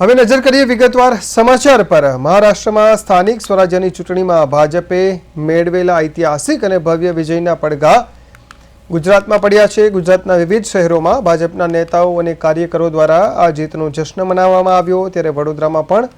હવે નજર કરીએ વિગતવાર સમાચાર પર. મહારાષ્ટ્રમાં સ્થાનિક સ્વરાજ્યની ચૂંટણીમાં ભાજપે મેળવેલા ઐતિહાસિક અને ભવ્ય વિજયના પડઘા ગુજરાતમાં પડ્યા છે. ગુજરાતના વિવિધ શહેરોમાં ભાજપના નેતાઓ અને કાર્યકરો દ્વારા આ જીતનો જશ્ન મનાવવામાં આવ્યો. ત્યારે વડોદરામાં પણ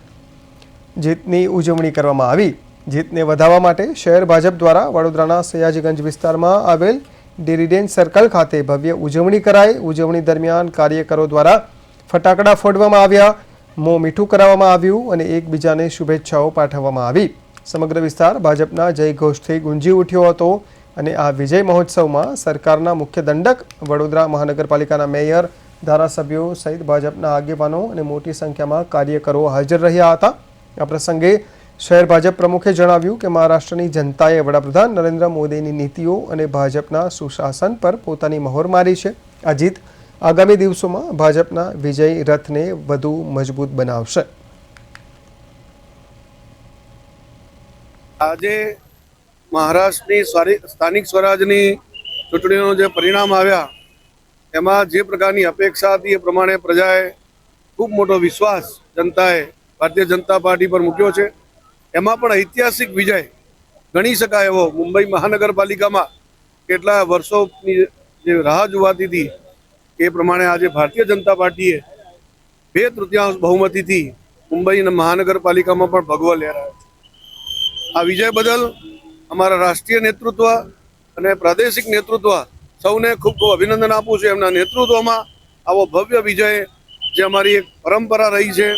જીતની ઉજવણી કરવામાં આવી. જીતને વધારવા માટે શહેર ભાજપ દ્વારા વડોદરાના સયાજીગંજ વિસ્તારમાં આવેલ ડેરીડેન સર્કલ ખાતે ભવ્ય ઉજવણી કરાઈ. ઉજવણી દરમિયાન કાર્યકરો દ્વારા ફટાકડા ફોડવામાં આવ્યા. મોં મીઠું કરાવવામાં આવ્યું અને એકબીજાને શુભેચ્છાઓ પાઠવવામાં આવી. સમગ્ર વિસ્તાર ભાજપના જયઘોષથી ગુંજી ઉઠ્યો હતો અને આ વિજય મહોત્સવમાં સરકારના મુખ્ય દંડક વડોદરા મહાનગરપાલિકાના મેયર, ધારાસભ્યો સહિત ભાજપના આગેવાનો અને મોટી સંખ્યામાં કાર્યકરો હાજર રહ્યા હતા. આ પ્રસંગે શહેર ભાજપ પ્રમુખે જણાવ્યું કે મહારાષ્ટ્રની જનતાએ વડાપ્રધાન નરેન્દ્ર મોદીની નીતિઓ અને ભાજપના સુશાસન પર પોતાની મહોર મારી છે. આ જીત આગામી દિવસોમાં ભાજપના વિજય રથને વધુ મજબૂત બનાવશે. આજે મહારાષ્ટ્રની સ્થાનિક સ્વરાજની ચૂંટણીનું જે પરિણામ આવ્યા, એમાં જે પ્રકારની અપેક્ષા હતી એ પ્રમાણે પ્રજાએ ખૂબ મોટો વિશ્વાસ જનતાએ ભારતીય જનતા પાર્ટી પર મૂક્યો છે. એમાં પણ ઐતિહાસિક વિજય ગણી શકાય એવો મુંબઈ મહાનગરપાલિકામાં કેટલા વર્ષોની જે રાહ જોવાતી હતી એ પ્રમાણે આજે ભારતીય જનતા પાર્ટીએ બે તૃતીયાંશ બહુમતીથી મુંબઈ મહાનગરપાલિકામાં પણ ભગવો લહેરાયો છે. આ વિજય બદલ અમારા રાષ્ટ્રીય નેતૃત્વ અને પ્રાદેશિક નેતૃત્વ સૌને ખૂબ ખૂબ અભિનંદન આપું છું. એમના નેતૃત્વમાં આવો ભવ્ય વિજય જે અમારી એક પરંપરા રહી છે.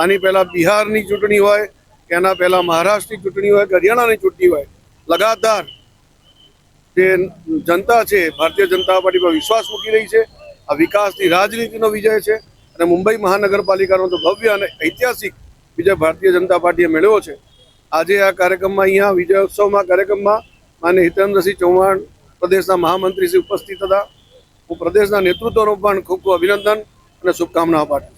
આની પહેલાં બિહારની ચૂંટણી હોય કે એના પહેલાં મહારાષ્ટ્રની ચૂંટણી હોય કે હરિયાણાની ચૂંટણી હોય, લગાતાર જે જનતા છે, ભારતીય જનતા પાર્ટી પર વિશ્વાસ મૂકી રહી છે. આ વિકાસની રાજનીતિનો વિજય છે અને મુંબઈ મહાનગરપાલિકાનો તો ભવ્ય અને ઐતિહાસિક વિજય ભારતીય જનતા પાર્ટીએ મેળવ્યો છે. આજે આ કાર્યક્રમમાં અહીંયા વિજયોત્સવમાં કાર્યક્રમમાં માન્ય હિતેન્દ્રસિંહ ચૌહાણ પ્રદેશના મહામંત્રી શ્રી ઉપસ્થિત હતા. હું પ્રદેશના નેતૃત્વનો પણ ખૂબ ખૂબ અભિનંદન અને શુભકામનાઓ પાઠવું